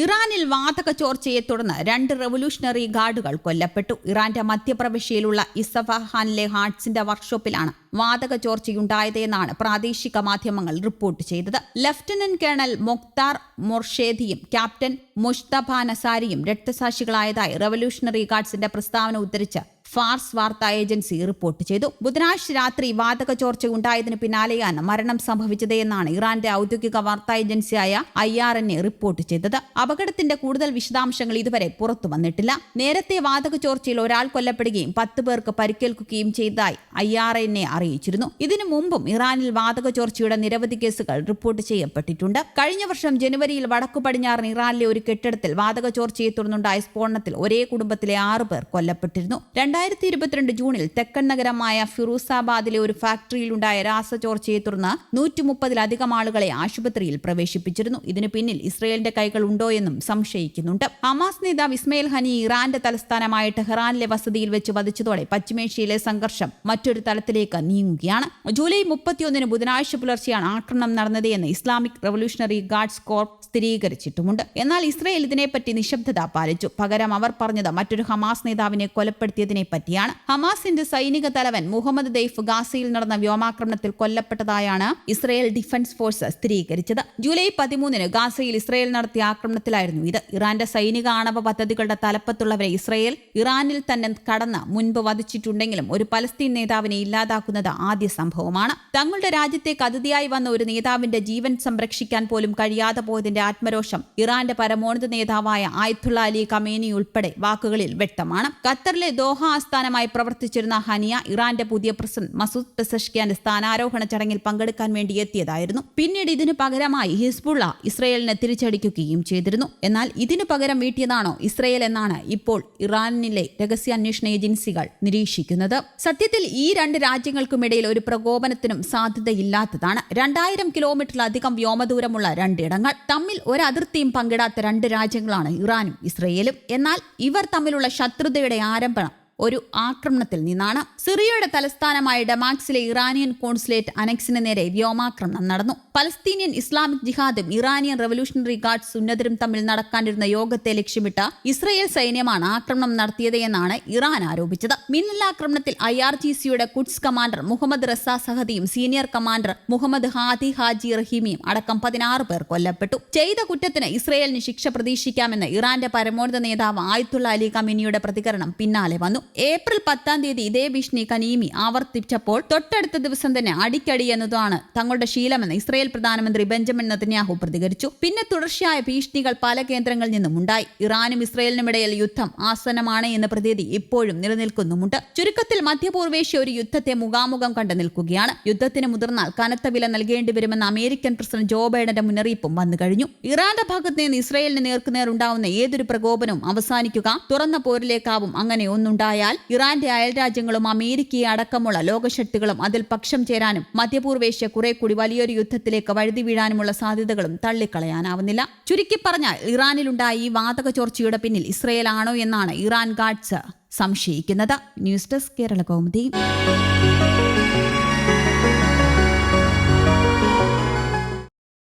ഇറാനിൽ വാതക ചോർച്ചയെ തുടർന്ന് രണ്ട് റവല്യൂഷണറി ഗാർഡുകൾ കൊല്ലപ്പെട്ടു. ഇറാന്റെ മധ്യപ്രവിശ്യയിലുള്ള ഇസഫഹാനിലെ ഹാർട്സിന്റെ വർക്ക്ഷോപ്പിലാണ് വാതക ചോർച്ചയുണ്ടായതെന്നാണ് പ്രാദേശിക മാധ്യമങ്ങൾ റിപ്പോർട്ട് ചെയ്തത്. ലഫ്റ്റനന്റ് കേണൽ മൊക്താർ മൊർഷേദിയും ക്യാപ്റ്റൻ മുഷ്തഫ നസാരിയും രക്തസാക്ഷികളായതായി റവല്യൂഷണറി ഗാർഡ്സിന്റെ പ്രസ്താവന ഉദ്ധരിച്ച് ഫാർസ് വാർത്താ ഏജൻസി റിപ്പോർട്ട് ചെയ്തു. ബുധനാഴ്ച രാത്രി വാതക ചോർച്ച ഉണ്ടായതിന് പിന്നാലെയാണ് മരണം സംഭവിച്ചത് എന്നാണ് ഇറാന്റെ ഔദ്യോഗിക വാർത്താ ഏജൻസിയായ I R N A report ചെയ്തത്. അപകടത്തിന്റെ കൂടുതൽ വിശദാംശങ്ങൾ ഇതുവരെ പുറത്തു വന്നിട്ടില്ല. നേരത്തെ വാതക ചോർച്ചയിൽ ഒരാൾ കൊല്ലപ്പെടുകയും പത്ത് പേർക്ക് പരിക്കേൽക്കുകയും ചെയ്തതായി ഐ ആർ എൻ എ അറിയിച്ചിരുന്നു. ഇതിനു മുമ്പും ഇറാനിൽ വാതക ചോർച്ചയുടെ നിരവധി കേസുകൾ റിപ്പോർട്ട് ചെയ്യപ്പെട്ടിട്ടുണ്ട്. കഴിഞ്ഞ വർഷം ജനുവരിയിൽ വടക്കു പടിഞ്ഞാറൻ ഇറാനിലെ ഒരു കെട്ടിടത്തിൽ വാതക ചോർച്ചയെ തുടർന്നുണ്ടായ സ്ഫോടനത്തിൽ ഒരേ കുടുംബത്തിലെ ആറ് പേർ കൊല്ലപ്പെട്ടിരുന്നു. രണ്ടായിരത്തി ഇരുപത്തിരണ്ട് ജൂണിൽ തെക്കൻ നഗരമായ ഫിറൂസാബാദിലെ ഒരു ഫാക്ടറിയിലുണ്ടായ രാസചോർച്ചയെ തുടർന്ന് നൂറ്റി മുപ്പതിലധികം ആളുകളെ ആശുപത്രിയിൽ പ്രവേശിപ്പിച്ചിരുന്നു. ഇതിനു പിന്നിൽ ഇസ്രയേലിന്റെ കൈകൾ ഉണ്ടോ എന്നും സംശയിക്കുന്നുണ്ട്. ഹമാസ് നേതാവ് ഇസ്മയിൽ ഹനി ഇറാന്റെ തലസ്ഥാനമായ ടെഹ്റാനിലെ വസതിയിൽ വെച്ച് വധിച്ചതോടെ പശ്ചിമേഷ്യയിലെ സംഘർഷം മറ്റൊരു തലത്തിലേക്ക് നീങ്ങുകയാണ്. ജൂലൈ മുപ്പത്തിയൊന്നിന് ബുധനാഴ്ച പുലർച്ചെയാണ് ആക്രമണം നടന്നത് എന്ന് ഇസ്ലാമിക് റവല്യൂഷണറി ഗാർഡ്സ് കോർപ്പ് സ്ഥിരീകരിച്ചിട്ടുമുണ്ട്. എന്നാൽ ഇസ്രയേൽ ഇതിനെപ്പറ്റി നിശബ്ദത പാലിച്ചു. പകരം അവർ പറഞ്ഞത് മറ്റൊരു ഹമാസ് നേതാവിനെ കൊലപ്പെടുത്തിയതിനെ പറ്റിയാണ്. ഹമാസിന്റെ സൈനിക തലവൻ മുഹമ്മദ് ദൈഫ് ഗാസയിൽ നടന്ന വ്യോമാക്രമണത്തിൽ കൊല്ലപ്പെട്ടതായാണ് ഇസ്രയേൽ ഡിഫൻസ് ഫോഴ്സ് സ്ഥിരീകരിച്ചത്. ജൂലൈ പതിമൂന്നിന് ഗാസയിൽ ഇസ്രയേൽ നടത്തിയ ആക്രമണത്തിലായിരുന്നു ഇത്. ഇറാന്റെ സൈനിക ആണവ പദ്ധതികളുടെ തലപ്പത്തുള്ളവരെ ഇസ്രയേൽ ഇറാനിൽ തന്നെ കടന്ന് മുൻപ് വധിച്ചിട്ടുണ്ടെങ്കിലും ഒരു പലസ്തീൻ നേതാവിനെ ഇല്ലാതാക്കുന്നത് ആദ്യ സംഭവമാണ്. തങ്ങളുടെ രാജ്യത്തേക്ക് അതിഥിയായി വന്ന ഒരു നേതാവിന്റെ ജീവൻ സംരക്ഷിക്കാൻ പോലും കഴിയാതെ പോയതിന്റെ ആത്മരോഷം ഇറാന്റെ പരമോന്നത നേതാവായ ആയത്തുള്ള അലി കമേനി ഉൾപ്പെടെ വാക്കുകളിൽ വ്യക്തമാണ്. ഖത്തറിലെ ദോഹ ആസ്ഥാനമായി പ്രവർത്തിച്ചിരുന്ന ഹനിയ ഇറാന്റെ പുതിയ പ്രസിഡന്റ് മസൂദ് പെസഷ്കിയാന്റെ സ്ഥാനാരോഹണ ചടങ്ങിൽ പങ്കെടുക്കാൻ വേണ്ടി എത്തിയതായിരുന്നു. പിന്നീട് ഇതിനു പകരമായി ഹിസ്ബുള്ള ഇസ്രയേലിനെ തിരിച്ചടിക്കുകയും ചെയ്തിരുന്നു. എന്നാൽ ഇതിനു പകരം വീട്ടിയതാണോ ഇസ്രയേൽ എന്നാണ് ഇപ്പോൾ ഇറാനിലെ രഹസ്യാന്വേഷണ ഏജൻസികൾ നിരീക്ഷിക്കുന്നത്. സത്യത്തിൽ ഈ രണ്ട് രാജ്യങ്ങൾക്കുമിടയിൽ ഒരു പ്രകോപനത്തിനും സാധ്യതയില്ലാത്തതാണ്. രണ്ടായിരം കിലോമീറ്ററിലധികം വ്യോമദൂരമുള്ള രണ്ടിടങ്ങൾ. തമ്മിൽ ഒരു അതിർത്തിയും പങ്കിടാത്ത രണ്ട് രാജ്യങ്ങളാണ് ഇറാനും ഇസ്രയേലും. എന്നാൽ ഇവർ തമ്മിലുള്ള ശത്രുതയുടെ ആരംഭം ഒരു ആക്രമണത്തിൽ നിന്നാണ്. സിറിയയുടെ തലസ്ഥാനമായ ഡമാക്സിലെ ഇറാനിയൻ കോൺസുലേറ്റ് അനക്സിന് നേരെ വ്യോമാക്രമണം നടന്നു. പലസ്തീനിയൻ ഇസ്ലാമിക് ജിഹാദും ഇറാനിയൻ റവല്യൂഷണറി ഗാർഡ്സ് ഉന്നതരും തമ്മിൽ നടക്കാനിരുന്ന യോഗത്തെ ലക്ഷ്യമിട്ട് ഇസ്രയേൽ സൈന്യമാണ് ആക്രമണം നടത്തിയത് എന്നാണ് ഇറാൻ ആരോപിച്ചത്. മിന്നലാക്രമണത്തിൽ ഐ ആർ ജി സിയുടെ Quds commander Mohammad Reza സഹദിയും senior commander Mohammad Hadi Haji റഹീമിയും അടക്കം പതിനാറ് പേർ കൊല്ലപ്പെട്ടു. ചെയ്ത കുറ്റത്തിന് ഇസ്രയേലിന് ശിക്ഷ പ്രതീക്ഷിക്കാമെന്ന് ഇറാന്റെ പരമോന്നത നേതാവ് ആയത്തുള്ള അലി കമിനിയുടെ പ്രതികരണം പിന്നാലെ വന്നു. ഏപ്രിൽ പത്താം തീയതി ഇതേ ഭീഷണി കനീമി ആവർത്തിച്ചപ്പോൾ തൊട്ടടുത്ത ദിവസം തന്നെ അടിക്കടി എന്നതാണ് തങ്ങളുടെ ശീലമെന്ന് ഇസ്രയേൽ പ്രധാനമന്ത്രി ബെഞ്ചമിൻ നെതന്യാഹു പ്രതികരിച്ചു. പിന്നെ തുടർച്ചയായ ഭീഷണികൾ പല കേന്ദ്രങ്ങളിൽ നിന്നും ഉണ്ടായി. ഇറാനും ഇസ്രയേലിനുമിടയിൽ യുദ്ധം ആസന്നമാണ് എന്ന പ്രതീതി ഇപ്പോഴും നിലനിൽക്കുന്നുമുണ്ട്. ചുരുക്കത്തിൽ മധ്യപൂർവേഷ്യ ഒരു യുദ്ധത്തെ മുഖാമുഖം കണ്ടു നിൽക്കുകയാണ്. യുദ്ധത്തിന് മുതിർന്നാൽ കനത്ത വില നൽകേണ്ടി വരുമെന്ന അമേരിക്കൻ പ്രസിഡന്റ് ജോ ബൈഡന്റെ മുന്നറിയിപ്പും വന്നു കഴിഞ്ഞു. ഇറാന്റെ ഭാഗത്ത് നിന്ന് ഇസ്രയേലിന് നേർക്കുനേർ ഉണ്ടാവുന്ന ഏതൊരു പ്രകോപനവും അവസാനിക്കുക തുറന്ന പോരിലേക്കാവും അങ്ങനെ ഒന്നുണ്ടായാൽ ഇറാന്റെ അയൽരാജ്യങ്ങളും അമേരിക്കയെ അടക്കമുള്ള ലോകശക്തികളും അതിൽ പക്ഷം ചേരാനും മധ്യപൂർവേഷ്യ കുറെ കൂടി വലിയൊരു യുദ്ധത്തിലേക്ക് വഴുതി വീഴാനുമുള്ള സാധ്യതകളും തള്ളിക്കളയാനാവുന്നില്ല. ചുരുക്കി പറഞ്ഞാൽ ഇറാനിലുണ്ടായ ഈ വാതക ചോർച്ചയുടെ പിന്നിൽ ഇസ്രയേൽ ആണോ എന്നാണ് ഇറാൻ ഗാഡ്സ് സംശയിക്കുന്നത്. News desk Kerala Kaumudi.